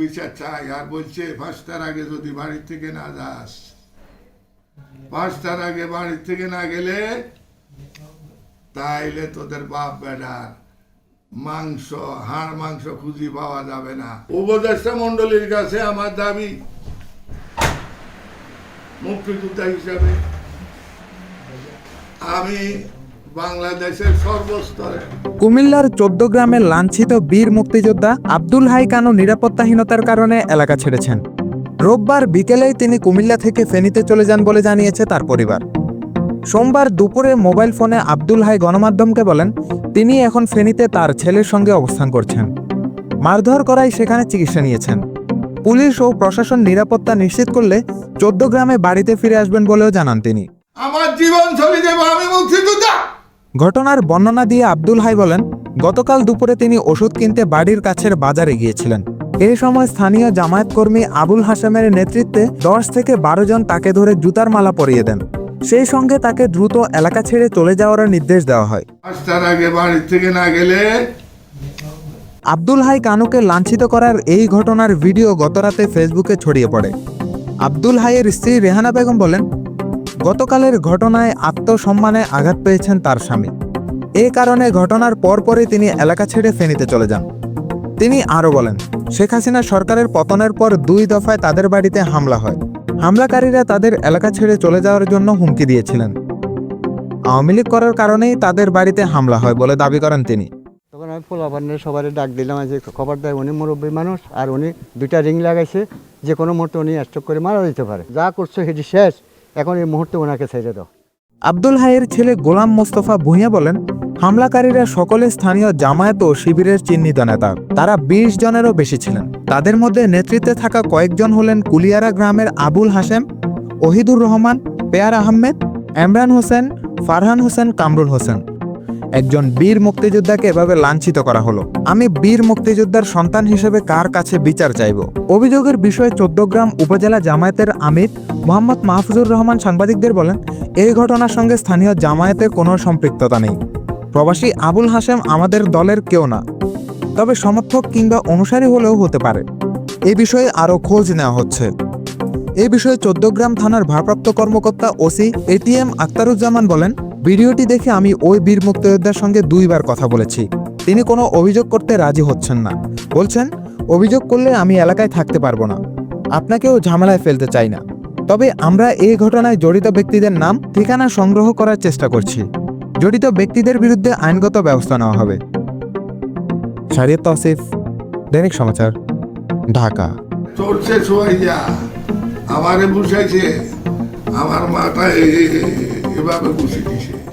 বিচার চাই। আর বলছে পাঁচটার আগে যদি বাড়ি থেকে না যাস পাঁচটার আগে বাড়ি থেকে না গেলে তাইলে তোদের বাপ বেটার মাংস, হাড় মাংস খুঁজি পাওয়া যাবে না। উপদেষ্টা মন্ডলীর কাছে আমার দাবি, মুক্তিযোদ্ধা হিসাবে। আমি বাংলাদেশের সর্বস্তরে। কুমিল্লার চোদ্দ গ্রামের লাঞ্ছিত বীর মুক্তিযোদ্ধা আব্দুল হাই কানু নিরাপত্তাহীনতার কারণে এলাকা ছেড়েছেন। রোববার বিকেলেই তিনি কুমিল্লা থেকে ফেনীতে চলে যান বলে জানিয়েছে তার পরিবার। সোমবার দুপুরে মোবাইল ফোনে আব্দুল হাই গণমাধ্যমকে বলেন তিনি এখন ফেনীতে তার ছেলের সঙ্গে অবস্থান করছেন। মারধর করায় সেখানে চিকিৎসা নিয়েছেন। পুলিশ ও প্রশাসন নিরাপত্তা নিশ্চিত করলে চোদ্দ গ্রামে বাড়িতে ফিরে আসবেন বলেও জানান তিনি। আমার জীবন চলে দেবো আমি মুক্তিযোদ্ধা! ঘটনার বর্ণনা দিয়ে আব্দুল হাই বলেন গতকাল দুপুরে তিনি ওষুধ কিনতে বাড়ির কাছের বাজারে গিয়েছিলেন। এই সময় স্থানীয় জামায়াত কর্মী আবুল হাসামের নেতৃত্বে দশ থেকে বারো জন তাকে ধরে জুতার মালা পরিয়ে দেন। সেই সঙ্গে তাকে দ্রুত এলাকা ছেড়ে চলে যাওয়ার নির্দেশ দেওয়া হয়। আগে বাড়ি থেকে না গেলে? আব্দুল হাই কানুকে লাঞ্ছিত করার এই ঘটনার ভিডিও গতরাতে ফেসবুকে ছড়িয়ে পড়ে। আব্দুল হাইয়ের স্ত্রী রেহানা বেগম বলেন গতকালের ঘটনায় আত্মসম্মানে আঘাত পেয়েছেন তার স্বামী। এই কারণে ঘটনার পরপরই তিনি এলাকা ছেড়ে ফেনীতে চলে যান। তিনি আরও বলেন, শেখ হাসিনা সরকারের পতনের পর দুই দফায় তাদের বাড়িতে হামলা হয়। হামলাকারীরা তাদের এলাকা ছেড়ে চলে যাওয়ার জন্য হুমকি দিয়েছিলেন। আওয়ামী লীগ করার কারণেই তাদের বাড়িতে হামলা হয় বলে দাবি করেন তিনি। তখন আমি পোলাপানের সবারই ডাক দিলাম যে খবর দেয়, উনি মুরব্বী মানুষ আর উনি দুইটা রিং লাগাইছে, যে কোনো মুহূর্তে উনি স্ট্রোক করে মারা যেতে পারে। যা করছ সেটি শেষ। এখন এই মুহূর্তে ওনাকে ছেড়ে দাও। আব্দুল হাইয়ের ছেলে গোলাম মোস্তফা ভূঁইয়া বলেন, হামলাকারীরা সকলে স্থানীয় জামায়াত ও শিবিরের চিহ্নিত নেতা। তারা বিশ জনেরও বেশি ছিলেন। তাদের মধ্যে নেতৃত্বে থাকা কয়েকজন হলেন কুলিয়ারা গ্রামের আবুল হাসেম ওহিদুর রহমান, পেয়ার আহমেদ এমরান হোসেন, ফারহান হোসেন, কামরুল হোসেন। একজন বীর মুক্তিযোদ্ধাকে এভাবে লাঞ্ছিত করা হলো। আমি বীর মুক্তিযোদ্ধার সন্তান হিসেবে কার কাছে বিচার চাইব? অভিযোগের বিষয়ে চোদ্দগ্রাম উপজেলা জামায়াতের আমির মোহাম্মদ মাহফুজুর রহমান সাংবাদিকদের বলেন, এই ঘটনার সঙ্গে স্থানীয় জামায়াতের কোনো সম্পৃক্ততা নেই। প্রবাসী আবুল হাসেম আমাদের দলের কেউ না। তবে সমর্থক কিংবা অনুসারী হলেও হতে পারে। এ বিষয়ে আরও খোঁজ নেওয়া হচ্ছে। এ বিষয়ে চোদ্দগ্রাম থানার ভারপ্রাপ্ত কর্মকর্তা ওসি এটিএম আক্তারুজ্জামান বলেন ভিডিওটি দেখে আমি ওই বীর মুক্তিযোদ্ধার সঙ্গে দুইবার কথা বলেছি। তিনি কোনো অভিযোগ করতে রাজি হচ্ছেন না। বলছেন, অভিযোগ করলে আমি এলাকায় থাকতে পারব না। আপনাকেও ঝামেলায় ফেলতে চাই না। তবে আমরা এই ঘটনায় জড়িত ব্যক্তিদের নাম, ঠিকানা সংগ্রহ করার চেষ্টা করছি। জড়িত ব্যক্তিদের বিরুদ্ধে আইনগত ব্যবস্থা নেওয়া হবে। শারিয়ত তসিফ, দৈনিক সমাচার, ঢাকা। আমারে বুঝাইছে, আমার মাথায় Eu vou abrir o se ke